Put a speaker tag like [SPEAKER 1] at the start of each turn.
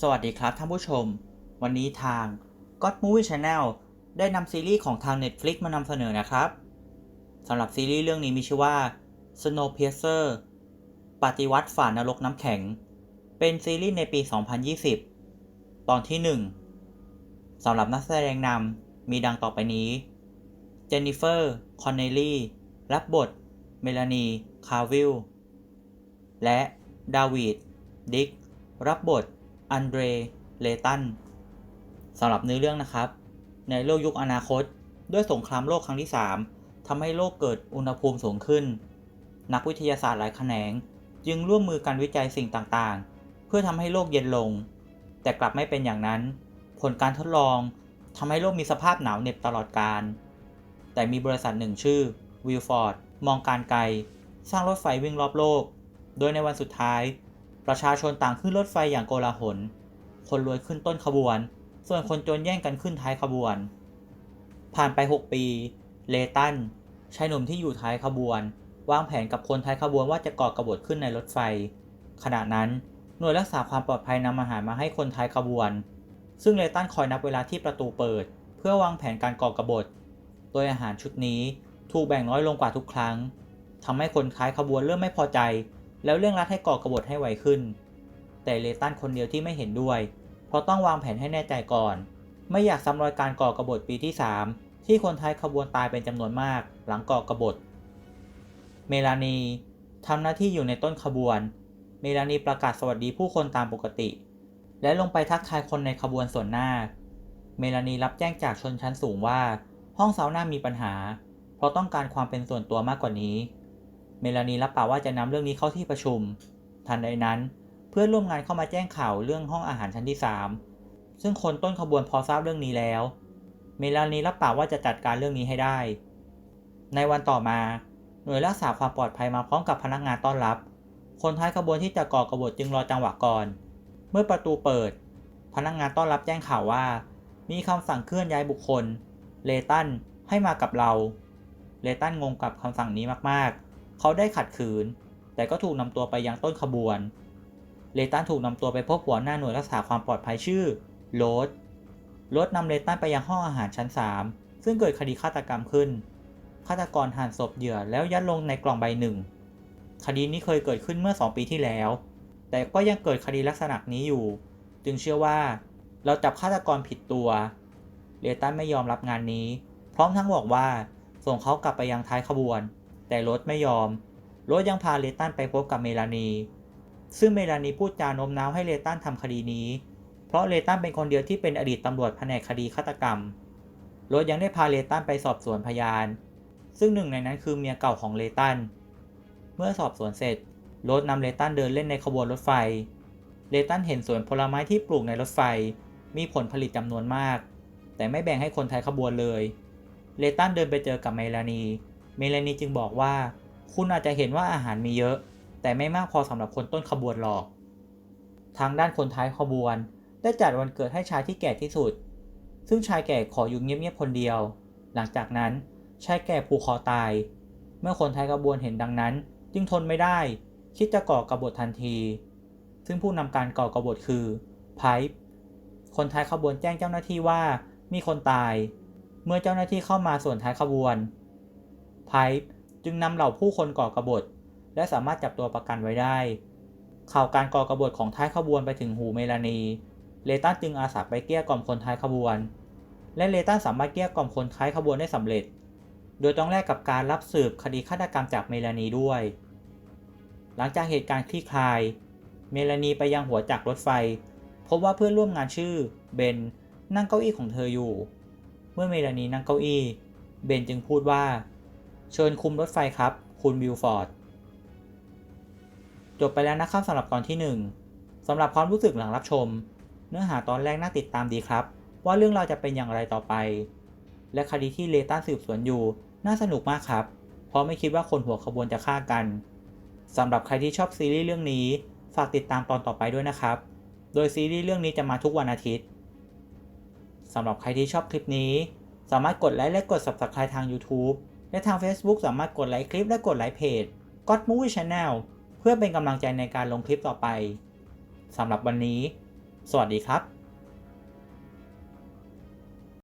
[SPEAKER 1] สวัสดีครับท่านผู้ชม วันนี้ทาง God Movie Channel ได้นำซีรีส์ของทาง Netflix มานำเสนอนะครับสำหรับซีรีส์เรื่องนี้มีชื่อว่า Snowpiercer ปฏิวัติฝ่านรกน้ำแข็ง เป็นซีรีส์ในปี 2020 ตอนที่ 1สำหรับนักแสดงนำมีดังต่อไปนี้ เจนนิเฟอร์ คอนเนลลี่ รับบท เมลานี คาวิล และ ดาวิด ดิก รับบท อันเดร เลตันสำหรับเนื้อเรื่องนะครับ ในโลกยุคอนาคต ด้วยสงครามโลกครั้งที่ 3ทำให้โลกเกิดอุณหภูมิสูงขึ้น นักวิทยาศาสตร์หลายแขนง จึงร่วมมือกันวิจัยสิ่งต่างๆ เพื่อทำให้โลกเย็นลง แต่กลับไม่เป็นอย่างนั้น ผลการทดลองทำให้โลกมีสภาพหนาวเหน็บตลอดกาลแต่มีบริษัทหนึ่งชื่อวิลฟอร์ดมองการไกล สร้างรถไฟวิ่งรอบโลก โดยในวันสุดท้าย ประชาชนต่างขึ้นรถไฟอย่างโกลาหล คนรวยขึ้นต้นขบวน ส่วนคนจนแย่งกันขึ้นท้ายขบวน ผ่านไป 6 ปี เลตันชายหนุ่มที่อยู่ท้ายขบวน วางแผนกับคนท้ายขบวนว่าจะก่อกบฏขึ้นในรถไฟ ขณะนั้นหน่วยรักษาความปลอดภัยนำอาหารมาให้คนท้ายขบวน ซึ่งเลตันคอยนับเวลาที่ประตูเปิด เพื่อวางแผนการก่อกบฏ โดยอาหารชุดนี้ถูกแบ่งน้อยลงกว่าทุกครั้งทำให้คนท้ายขบวนเริ่มไม่พอใจ แล้วเรื่องรัดให้ก่อกบฏให้ไวขึ้น แต่เลตันคนเดียวที่ไม่เห็นด้วย เพราะต้องวางแผนให้แน่ใจก่อน ไม่อยากซ้ำรอยการก่อกบฏปีที่ 3 ที่คนไทยขบวนตายเป็นจำนวนมาก หลังก่อกบฏ เมลานีทำหน้าที่อยู่ในต้นขบวน เมลานีประกาศสวัสดีผู้คนตามปกติ และลงไปทักทายคนในขบวนส่วนหน้า เมลานีรับแจ้งจากชนชั้นสูงว่า ห้องซาวน่ามีปัญหา เพราะต้องการความเป็นส่วนตัวมากกว่านี้ เมลานีรับปากว่าจะนำเรื่องนี้เข้าที่ประชุม ทันใดนั้น เพื่อนร่วมงานเข้ามาแจ้งข่าวเรื่องห้องอาหารชั้นที่ 3 ซึ่งคนต้นขบวนพอทราบเรื่องนี้แล้ว เมลานีรับปากว่าจะจัดการเรื่องนี้ให้ได้ ในวันต่อมา หน่วยรักษาความปลอดภัยมาพร้อมกับพนักงานต้อนรับ คนท้ายขบวนที่จะก่อกบฏจึงรอจังหวะก่อน เมื่อประตูเปิด พนักงานต้อนรับแจ้งข่าวว่า มีคำสั่งเคลื่อนย้ายบุคคล เลตันให้มากับเรา เลตันงงกับคำสั่งนี้มากๆ เขาได้ขัดขืน แต่ก็ถูกนำตัวไปยังต้นขบวน เลตันถูกนำตัวไปพบหัวหน้าหน่วยรักษาความปลอดภัยชื่อโรสโรสนำเลตันไปยังห้องอาหารชั้น 3 ซึ่งเกิดคดีฆาตกรรมขึ้น ฆาตกรหั่นศพเหยื่อแล้วยัดลงในกล่องใบหนึ่ง คดีนี้เคยเกิดขึ้นเมื่อ 2 ปีที่แล้ว แต่ก็ยังเกิดคดีลักษณะนี้อยู่ จึงเชื่อว่า เราจับฆาตกรผิดตัว เลตันไม่ยอมรับงานนี้ พร้อมทั้งบอกว่าส่งเขากลับไปยังท้ายขบวน แต่รถไม่ยอมรถยังพาเลตันไปพบกับเมลานี ซึ่งเมลานีพูดจาโน้มน้าวให้เลตันทำคดีนี้ เพราะเลตันเป็นคนเดียวที่เป็นอดีตตำรวจแผนกคดีฆาตกรรมรถยังได้พาเลตันไปสอบสวนพยาน ซึ่งหนึ่งในนั้นคือเมียเก่าของเลตัน เมื่อสอบสวนเสร็จรถนำเลตันเดินเล่นในขบวนรถไฟ เลตันเห็นสวนผลไม้ที่ปลูกในรถไฟ มีผลผลิตจำนวนมาก แต่ไม่แบ่งให้คนไทยขบวนเลย เลตันเดินไปเจอกับเมลานี เมลานีจึงบอกว่า คุณอาจจะเห็นว่าอาหารมีเยอะ แต่ไม่มากพอสำหรับคนต้นขบวนหรอก ทางด้านคนท้ายขบวน ได้จัดวันเกิดให้ชายที่แก่ที่สุด ซึ่งชายแก่ขออยู่เงียบๆคนเดียว หลังจากนั้นชายแก่ผูกคอตาย เมื่อคนท้ายขบวนเห็นดังนั้น จึงทนไม่ได้ คิดจะก่อกบฏทันที ซึ่งผู้นำการก่อกบฏคือไพป์คนท้ายขบวนแจ้งเจ้าหน้าที่ว่ามีคนตาย เมื่อเจ้าหน้าที่เข้ามาส่วนท้ายขบวน ไพป์จึงนำเหล่าผู้คนก่อกบฏ และสามารถจับตัวประกันไว้ได้ ข่าวการก่อกบฏของท้ายขบวนไปถึงหูเมลานี เลตันจึงอาสาไปเกลี้ยกล่อมคนท้ายขบวน และเลตันสามารถเกลี้ยกล่อมคนท้ายขบวนได้สำเร็จ โดยต้องแลกกับการรับสืบคดีฆาตกรรมจากเมลานีด้วย หลังจากเหตุการณ์คลี่คลาย เมลานีไปยังหัวจักรรถไฟ พบว่าเพื่อนร่วมงานชื่อเบนนั่งเก้าอี้ของเธออยู่ เมื่อเมลานีนั่งเก้าอี้ เบนจึงพูดว่า เชิญคุมรถไฟครับ คุณวิลฟอร์ด จบไปแล้วนะครับสำหรับตอนที่ 1สำหรับความรู้สึกหลังรับชม เนื้อหาตอนแรกน่าติดตามดีครับ ว่าเรื่องราวจะเป็นอย่างไรต่อไป และคดีที่เลตันสืบสวนอยู่น่าสนุกมากครับ เพราะไม่คิดว่าคนหัวขบวนจะฆ่ากันสำหรับใครที่ชอบซีรีส์เรื่องนี้ฝากติดตามตอนต่อไปด้วยนะครับ โดยซีรีส์เรื่องนี้จะมาทุกวันอาทิตย์สำหรับใครที่ชอบคลิปนี้ สามารถกดไลค์และกด Subscribe ทาง YouTube และทาง Facebook สามารถกดไลค์คลิปและกดไลค์เพจ God Movie Channel เพื่อเป็นกำลังใจในการลงคลิปต่อไปสำหรับวันนี้ สวัสดีครับ